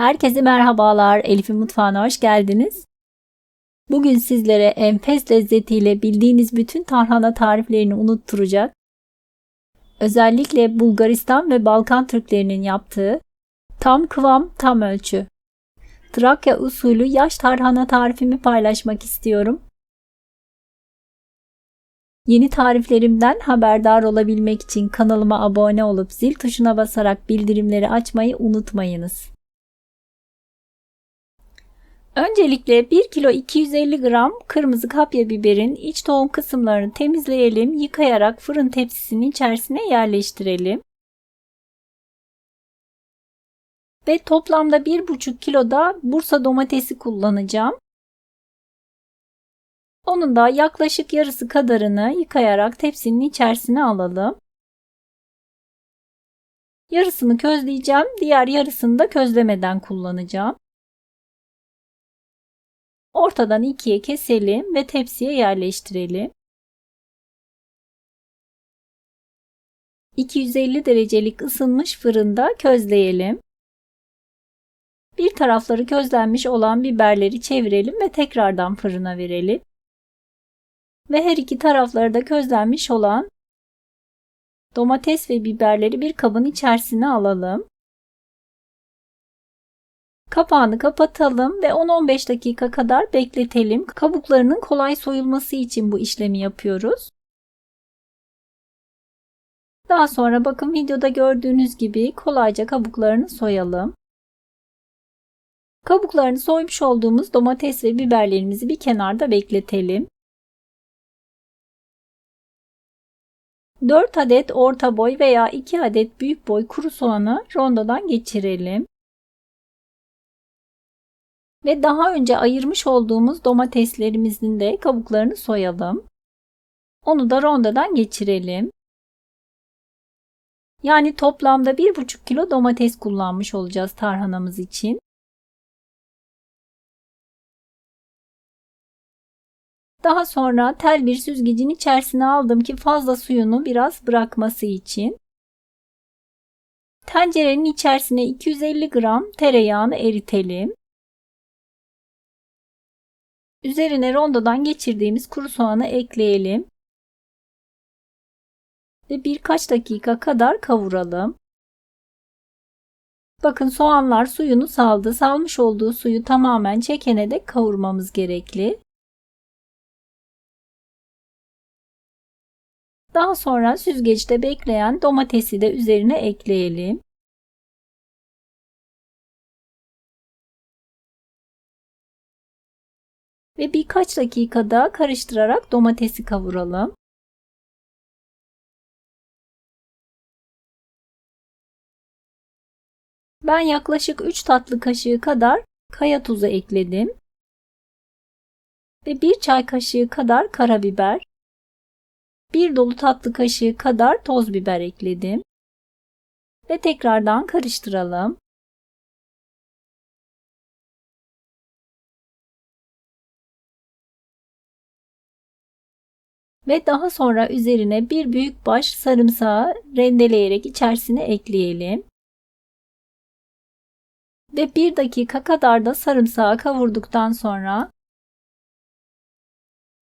Herkese merhabalar. Elif'in mutfağına hoş geldiniz. Bugün sizlere enfes lezzetiyle bildiğiniz bütün tarhana tariflerini unutturacak, özellikle Bulgaristan ve Balkan Türklerinin yaptığı tam kıvam, tam ölçü, Trakya usulü yaş tarhana tarifimi paylaşmak istiyorum. Yeni tariflerimden haberdar olabilmek için kanalıma abone olup zil tuşuna basarak bildirimleri açmayı unutmayınız. Öncelikle 1 kilo 250 gram kırmızı kapya biberin iç tohum kısımlarını temizleyelim. Yıkayarak fırın tepsisinin içerisine yerleştirelim. Ve toplamda 1,5 kilo da Bursa domatesi kullanacağım. Onun da yaklaşık yarısı kadarını yıkayarak tepsinin içerisine alalım. Yarısını közleyeceğim, diğer yarısını da közlemeden kullanacağım. Ortadan ikiye keselim ve tepsiye yerleştirelim. 250 derecelik ısınmış fırında közleyelim. Bir tarafları közlenmiş olan biberleri çevirelim ve tekrardan fırına verelim. Ve her iki tarafları da közlenmiş olan domates ve biberleri bir kabın içerisine alalım. Kapağını kapatalım ve 10-15 dakika kadar bekletelim. Kabuklarının kolay soyulması için bu işlemi yapıyoruz. Daha sonra bakın videoda gördüğünüz gibi kolayca kabuklarını soyalım. Kabuklarını soymuş olduğumuz domates ve biberlerimizi bir kenarda bekletelim. 4 adet orta boy veya 2 adet büyük boy kuru soğanı rondodan geçirelim. Ve daha önce ayırmış olduğumuz domateslerimizin de kabuklarını soyalım. Onu da rondodan geçirelim. Yani toplamda 1,5 kilo domates kullanmış olacağız tarhanamız için. Daha sonra tel bir süzgecin içerisine aldım ki fazla suyunu biraz bırakması için. Tencerenin içerisine 250 gram tereyağını eritelim. Üzerine rondodan geçirdiğimiz kuru soğanı ekleyelim. Ve birkaç dakika kadar kavuralım. Bakın soğanlar suyunu saldı. Salmış olduğu suyu tamamen çekene dek kavurmamız gerekli. Daha sonra süzgeçte bekleyen domatesi de üzerine ekleyelim. Ve birkaç dakikada karıştırarak domatesi kavuralım. Ben yaklaşık 3 tatlı kaşığı kadar kaya tuzu ekledim. Ve 1 çay kaşığı kadar karabiber, 1 dolu tatlı kaşığı kadar toz biber ekledim. Ve tekrardan karıştıralım. Ve daha sonra üzerine bir büyük baş sarımsağı rendeleyerek içerisine ekleyelim. Ve bir dakika kadar da sarımsağı kavurduktan sonra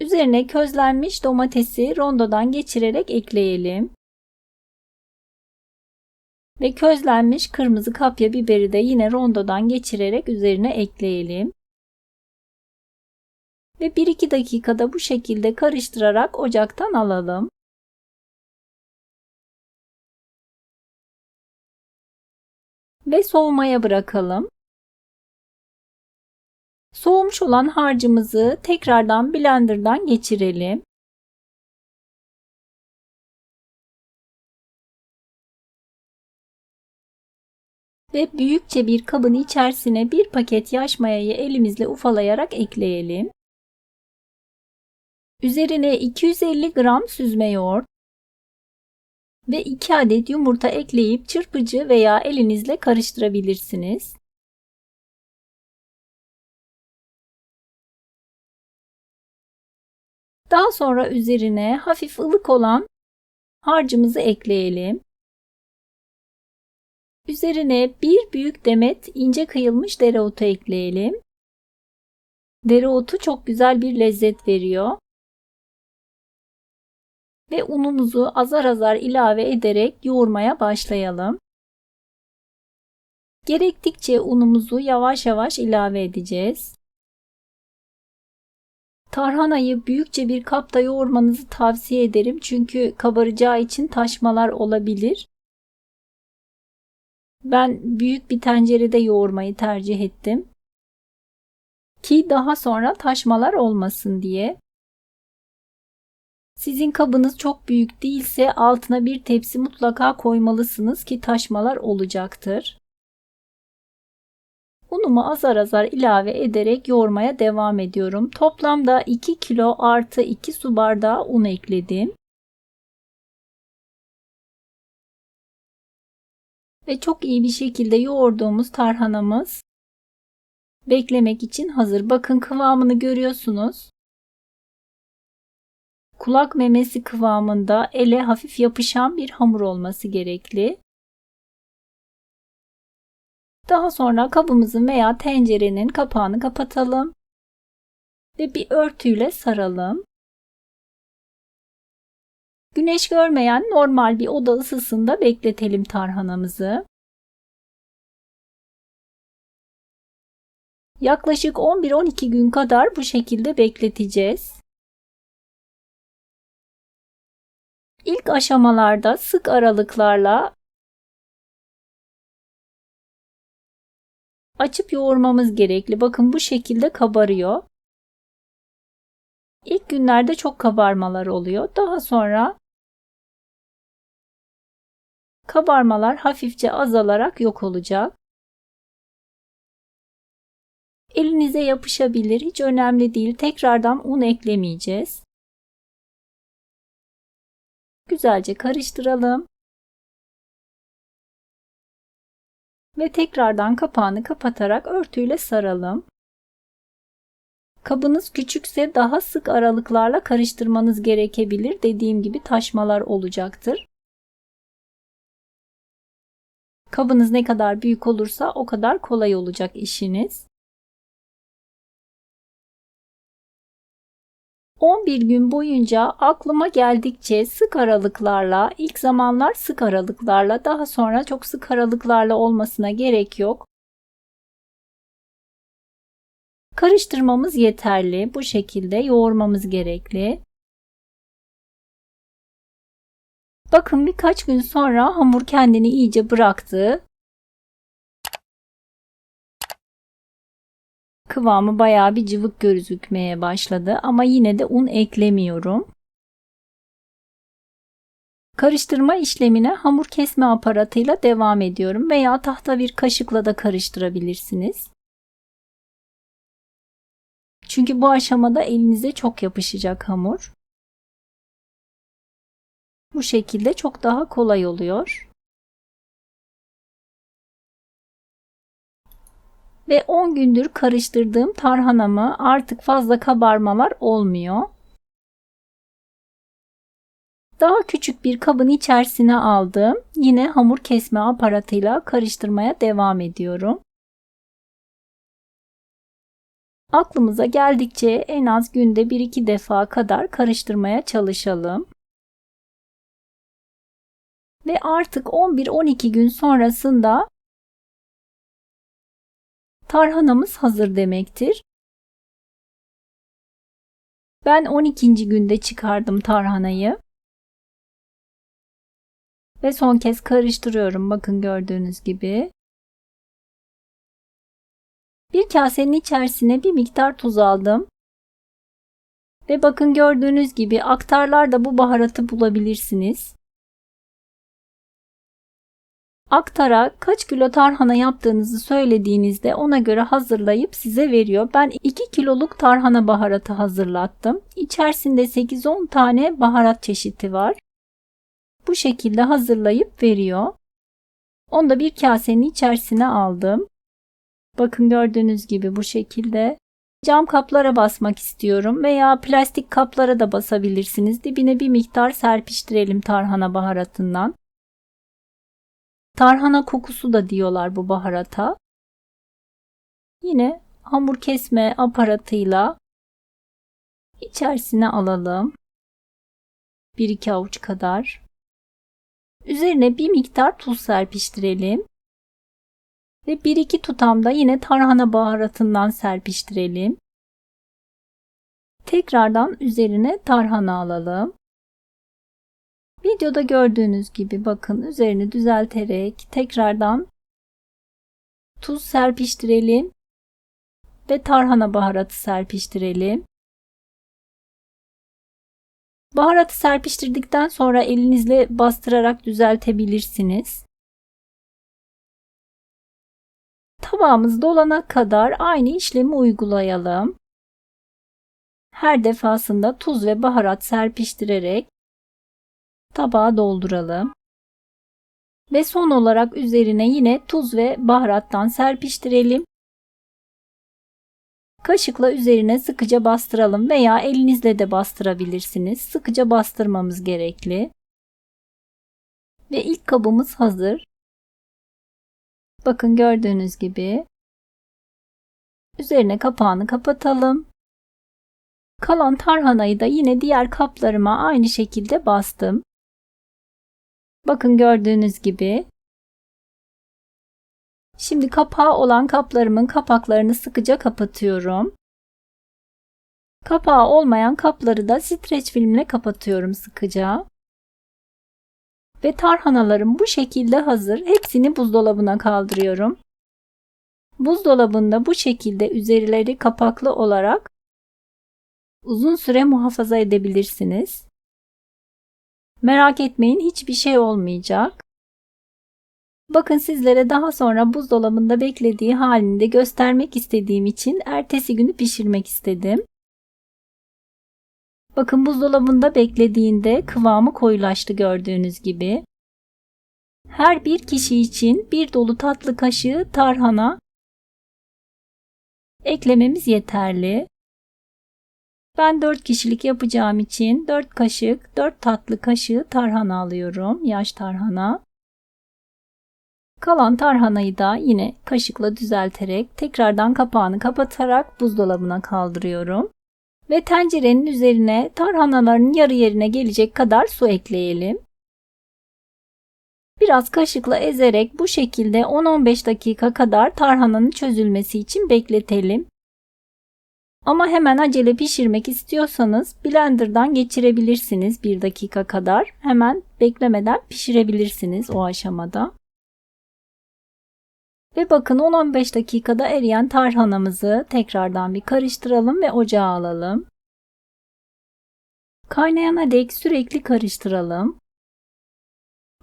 üzerine közlenmiş domatesi rondodan geçirerek ekleyelim. Ve közlenmiş kırmızı kapya biberi de yine rondodan geçirerek üzerine ekleyelim ve 1-2 dakikada bu şekilde karıştırarak ocaktan alalım. Ve soğumaya bırakalım. Soğumuş olan harcımızı tekrardan blenderdan geçirelim. Ve büyükçe bir kabın içerisine bir paket yaş mayayı elimizle ufalayarak ekleyelim. Üzerine 250 gram süzme yoğurt ve 2 adet yumurta ekleyip çırpıcı veya elinizle karıştırabilirsiniz. Daha sonra üzerine hafif ılık olan harcımızı ekleyelim. Üzerine bir büyük demet ince kıyılmış dereotu ekleyelim. Dereotu çok güzel bir lezzet veriyor. Ve unumuzu azar azar ilave ederek yoğurmaya başlayalım. Gerektikçe unumuzu yavaş yavaş ilave edeceğiz. Tarhanayı büyükçe bir kapta yoğurmanızı tavsiye ederim çünkü kabaracağı için taşmalar olabilir. Ben büyük bir tencerede yoğurmayı tercih ettim. Ki daha sonra taşmalar olmasın diye. Sizin kabınız çok büyük değilse altına bir tepsi mutlaka koymalısınız ki taşmalar olacaktır. Unumu azar azar ilave ederek yoğurmaya devam ediyorum. Toplamda 2 kilo artı 2 su bardağı un ekledim. Ve çok iyi bir şekilde yoğurduğumuz tarhanamız beklemek için hazır. Bakın kıvamını görüyorsunuz. Kulak memesi kıvamında ele hafif yapışan bir hamur olması gerekli. Daha sonra kabımızın veya tencerenin kapağını kapatalım ve bir örtüyle saralım. Güneş görmeyen normal bir oda ısısında bekletelim tarhanamızı. Yaklaşık 11-12 gün kadar bu şekilde bekleteceğiz. İlk aşamalarda sık aralıklarla açıp yoğurmamız gerekli. Bakın bu şekilde kabarıyor. İlk günlerde çok kabarmalar oluyor. Daha sonra kabarmalar hafifçe azalarak yok olacak. Elinize yapışabilir. Hiç önemli değil. Tekrardan un eklemeyeceğiz. Güzelce karıştıralım. Ve tekrardan kapağını kapatarak örtüyle saralım. Kabınız küçükse daha sık aralıklarla karıştırmanız gerekebilir. Dediğim gibi taşmalar olacaktır. Kabınız ne kadar büyük olursa o kadar kolay olacak işiniz. 11 gün boyunca aklıma geldikçe sık aralıklarla, ilk zamanlar sık aralıklarla, daha sonra çok sık aralıklarla olmasına gerek yok. Karıştırmamız yeterli. Bu şekilde yoğurmamız gerekli. Bakın birkaç gün sonra hamur kendini iyice bıraktı. Kıvamı bayağı bir cıvık gözükmeye başladı ama yine de un eklemiyorum. Karıştırma işlemine hamur kesme aparatıyla devam ediyorum veya tahta bir kaşıkla da karıştırabilirsiniz. Çünkü bu aşamada elinize çok yapışacak hamur. Bu şekilde çok daha kolay oluyor. Ve 10 gündür karıştırdığım tarhanamı artık fazla kabarmalar olmuyor. Daha küçük bir kabın içerisine aldım. Yine hamur kesme aparatıyla karıştırmaya devam ediyorum. Aklımıza geldikçe en az günde 1-2 defa kadar karıştırmaya çalışalım. Ve artık 11-12 gün sonrasında tarhanamız hazır demektir. Ben 12. günde çıkardım tarhanayı. Ve son kez karıştırıyorum bakın gördüğünüz gibi. Bir kasenin içerisine bir miktar tuz aldım. Ve bakın gördüğünüz gibi aktarlarda bu baharatı bulabilirsiniz. Aktara kaç kilo tarhana yaptığınızı söylediğinizde ona göre hazırlayıp size veriyor. Ben 2 kiloluk tarhana baharatı hazırlattım. İçerisinde 8-10 tane baharat çeşidi var. Bu şekilde hazırlayıp veriyor. Onu da bir kasenin içerisine aldım. Bakın gördüğünüz gibi bu şekilde. Cam kaplara basmak istiyorum veya plastik kaplara da basabilirsiniz. Dibine bir miktar serpiştirelim tarhana baharatından. Tarhana kokusu da diyorlar bu baharata. Yine hamur kesme aparatıyla içerisine alalım. 1-2 avuç kadar. Üzerine bir miktar tuz serpiştirelim. Ve 1-2 tutam da yine tarhana baharatından serpiştirelim. Tekrardan üzerine tarhana alalım. Videoda gördüğünüz gibi bakın üzerini düzelterek tekrardan tuz serpiştirelim ve tarhana baharatı serpiştirelim. Baharatı serpiştirdikten sonra elinizle bastırarak düzeltebilirsiniz. Tabağımız dolana kadar aynı işlemi uygulayalım. Her defasında tuz ve baharat serpiştirerek tabağa dolduralım. Ve son olarak üzerine yine tuz ve baharattan serpiştirelim. Kaşıkla üzerine sıkıca bastıralım veya elinizle de bastırabilirsiniz. Sıkıca bastırmamız gerekli. Ve ilk kabımız hazır. Bakın gördüğünüz gibi. Üzerine kapağını kapatalım. Kalan tarhanayı da yine diğer kaplarıma aynı şekilde bastım. Bakın gördüğünüz gibi. Şimdi kapağı olan kaplarımın kapaklarını sıkıca kapatıyorum. Kapağı olmayan kapları da streç filmle kapatıyorum sıkıca. Ve tarhanalarım bu şekilde hazır. Hepsini buzdolabına kaldırıyorum. Buzdolabında bu şekilde üzerleri kapaklı olarak uzun süre muhafaza edebilirsiniz. Merak etmeyin hiçbir şey olmayacak. Bakın sizlere daha sonra buzdolabında beklediği halini de göstermek istediğim için ertesi günü pişirmek istedim. Bakın buzdolabında beklediğinde kıvamı koyulaştı gördüğünüz gibi. Her bir kişi için bir dolu tatlı kaşığı tarhana eklememiz yeterli. Ben 4 kişilik yapacağım için 4 kaşık, 4 tatlı kaşığı tarhana alıyorum. Yaş tarhana. Kalan tarhanayı da yine kaşıkla düzelterek tekrardan kapağını kapatarak buzdolabına kaldırıyorum. Ve tencerenin üzerine tarhanaların yarı yerine gelecek kadar su ekleyelim. Biraz kaşıkla ezerek bu şekilde 10-15 dakika kadar tarhananın çözülmesi için bekletelim. Ama hemen acele pişirmek istiyorsanız blenderdan geçirebilirsiniz 1 dakika kadar. Hemen beklemeden pişirebilirsiniz o aşamada. Ve bakın 10-15 dakikada eriyen tarhanamızı tekrardan bir karıştıralım ve ocağa alalım. Kaynayana dek sürekli karıştıralım.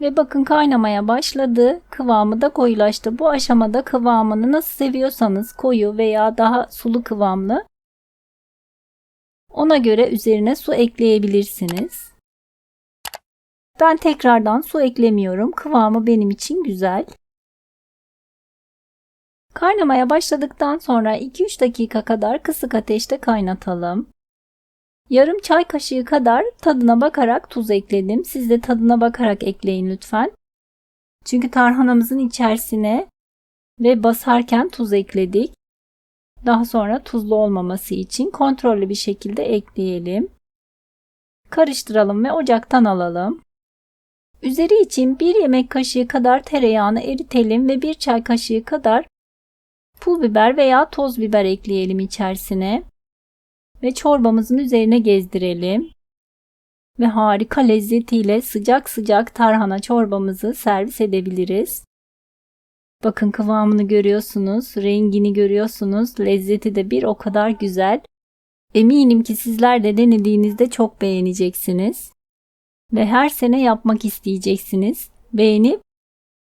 Ve bakın kaynamaya başladı. Kıvamı da koyulaştı. Bu aşamada kıvamını nasıl seviyorsanız koyu veya daha sulu kıvamlı ona göre üzerine su ekleyebilirsiniz. Ben tekrardan su eklemiyorum. Kıvamı benim için güzel. Kaynamaya başladıktan sonra 2-3 dakika kadar kısık ateşte kaynatalım. Yarım çay kaşığı kadar tadına bakarak tuz ekledim. Siz de tadına bakarak ekleyin lütfen. Çünkü tarhanamızın içerisine ve basarken tuz ekledik. Daha sonra tuzlu olmaması için kontrollü bir şekilde ekleyelim. Karıştıralım ve ocaktan alalım. Üzeri için 1 yemek kaşığı kadar tereyağını eritelim ve 1 çay kaşığı kadar pul biber veya toz biber ekleyelim içerisine. Ve çorbamızın üzerine gezdirelim. Ve harika lezzetiyle sıcak sıcak tarhana çorbamızı servis edebiliriz. Bakın kıvamını görüyorsunuz, rengini görüyorsunuz, lezzeti de bir o kadar güzel. Eminim ki sizler de denediğinizde çok beğeneceksiniz. Ve her sene yapmak isteyeceksiniz. Beğenip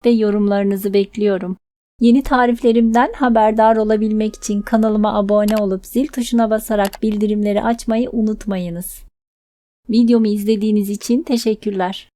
ve yorumlarınızı bekliyorum. Yeni tariflerimden haberdar olabilmek için kanalıma abone olup zil tuşuna basarak bildirimleri açmayı unutmayınız. Videomu izlediğiniz için teşekkürler.